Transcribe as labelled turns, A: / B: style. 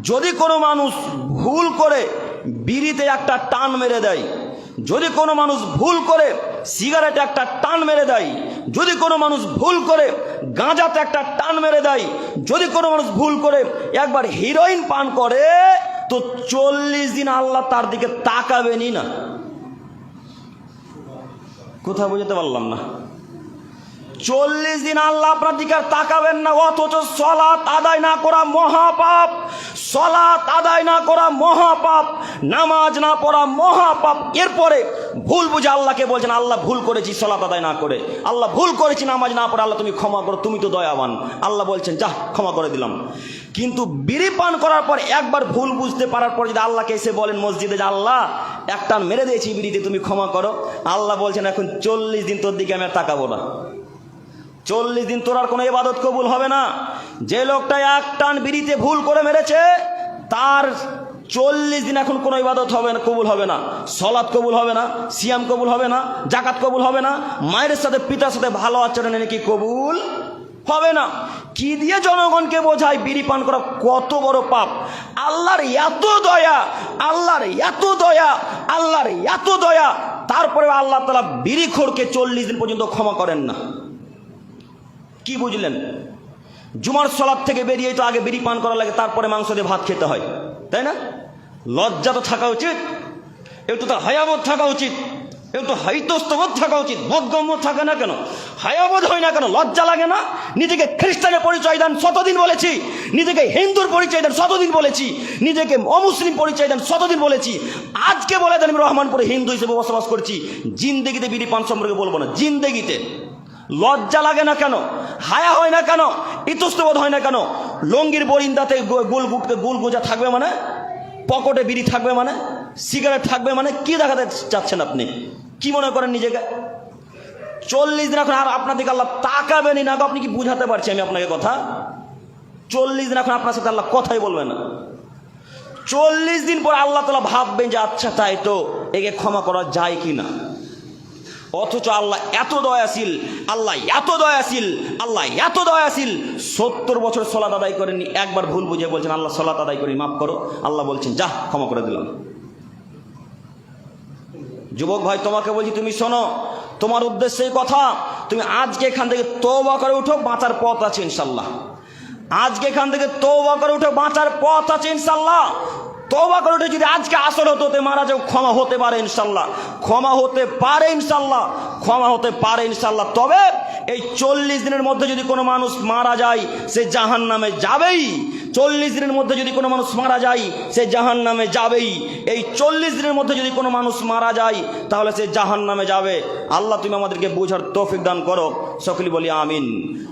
A: যদি কোনো মানুষ ভুল করে বিড়িতে একটা টান মেরে দেয়, যদি কোনো মানুষ ভুল করে সিগারেটে একটা টান মেরে দেয়, যদি কোনো মানুষ ভুল করে গাঁজাতে একটা টান মেরে দেয়, যদি কোনো মানুষ ভুল করে একবার হিরোইন পান করে, তো চল্লিশ দিন আল্লাহ তার দিকে তাকাবেনই না। কোথায় বুঝতে পারলাম না। চল্লিশ দিন আল্লাহ আপনার দিকে তাকাবেন না, অথচ সলাৎ আদায় না করা মহাপাপ। সলাৎ আদায় না করা মহাপাপ, নামাজ না পড়া মহাপাপ। এরপরে ভুল বুঝে আল্লাহকে বলছেন, আল্লাহ ভুল করেছি, সলাৎ আদায় না করে। আল্লাহ ভুল করেছি, নামাজ না পড়ে, আল্লাহ তুমি ক্ষমা করো, তুমি তো দয়াবান। আল্লাহ বলছেন, যাহ, ক্ষমা করে দিলাম। কিন্তু বিড়ি পান করার পর একবার ভুল বুঝতে পারার পর যদি আল্লাহকে এসে বলেন মসজিদে, যে আল্লাহ, একটা মেরে দিয়েছি বিড়িতে তুমি ক্ষমা করো। আল্লাহ বলছেন, এখন চল্লিশ দিন তোর দিকে আমি আর তাকাবো না। চল্লিশ দিন তোর আর কোনো ইবাদত কবুল হবে না। যে লোকটা এক টান বিড়িতে ভুল করে মেরেছে, তার চল্লিশ দিন এখন কোনো ইবাদত হবে না, কবুল হবে না। সলাৎ কবুল হবে না, সিয়াম কবুল হবে না, জাকাত কবুল হবে না। মায়ের সাথে, পিতার সাথে ভালো আচরণে নাকি কবুল হবে না? কি দিয়ে জনগণকে বোঝায় বিড়ি পান করা কত বড় পাপ? আল্লাহর এত দয়া, আল্লাহর এত দয়া, আল্লাহর এত দয়া। তারপরে আল্লাহ তালা বিড়ি খোরকে চল্লিশ দিন পর্যন্ত ক্ষমা করেন না। কি বুঝলেন? জুমার সলাদ থেকে বেরিয়ে তো আগে বিড়ি পান করা লাগে, তারপরে মাংস দিয়ে ভাত খেতে হয়, তাই না? লজ্জা তো থাকা উচিত একটু তো হায়াবত থাকা উচিত একটু হাইতস্তবোধ থাকা উচিত, বোধগম্য থাকে না কেন? হায়াবোধ হয় না কেন? লজ্জা লাগে না? নিজেকে খ্রিস্টানের পরিচয় দেন, শতদিন বলেছি। নিজেকে হিন্দুর পরিচয় দেন, শতদিন বলেছি। নিজেকে অমুসলিম পরিচয় দেন, শতদিন বলেছি। আজকে বলে দেন আমি রহমানপুরে হিন্দু হিসেবে বসবাস করছি। জিন্দেগিতে বিড়ি পান সম্পর্কে বলব না, জিন্দেগিতে। লজ্জা লাগে না কেন? হায়া হয় না কেন? ইতস্তবোধ হয় না কেন? লঙ্গির বরিন্দাতে গোল গুটকে গোল গোজা থাকবে মানে? পকেটে বিড়ি থাকবে মানে? সিগারেট থাকবে মানে? কি দেখাতে চাচ্ছেন আপনি? কি মনে করেন নিজেকে? চল্লিশ দিন এখন আর আপনার দিকে আল্লাহ তাকাবেনই না। আপনি কি বুঝাতে পারছি আমি আপনাকে কথা? চল্লিশ দিন এখন আপনার সাথে আল্লাহ কথাই বলবে না। চল্লিশ দিন পর আল্লাহ তালা ভাববেন যে আচ্ছা তাই তো, একে ক্ষমা করা যায় কি না অথচ আল্লাহ এত দয়াশীল, আল্লাহ এত দয়াশীল, আল্লাহ এত দয়াশীল। সত্তর বছর সলাত আদায় করেননি, একবার ভুল বুঝে বলছেন, আল্লাহ সলাত আদায় করি, মাফ করো। আল্লাহ বলছেন, যাহ, ক্ষমা করে দিলাম। যুবক ভাই, তোমাকে বলছি, তুমি শোনো, তোমার উদ্দেশ্যে এই কথা, তুমি আজকে এখান থেকে তৌবা করে উঠো, বাঁচার পথ আছে ইনশাল্লাহ আজকে এখান থেকে তৌবা করে উঠো, বাঁচার পথ আছে ইনশাল্লাহ তৌবা করে উঠে যদি আজকে আসল হতে হতে মারা যাও, ক্ষমা হতে পারে ইনশাল্লাহ। ক্ষমা হতে পারে ইনশাল্লাহ। ক্ষমা হতে পারে ইনশাল্লাহ। তবে এই চল্লিশ দিনের মধ্যে যদি কোনো মানুষ মারা যায়, সে জাহান নামে যাবেই। চল্লিশ দিনের মধ্যে যদি কোনো মানুষ মারা যায়, সে জাহান নামে যাবেই। এই চল্লিশ দিনের মধ্যে যদি কোনো মানুষ মারা যায়, তাহলে সে জাহান নামে যাবে। আল্লাহ তুমি আমাদেরকে বোঝার তৌফিক দান করো। সকলে বলি আমিন।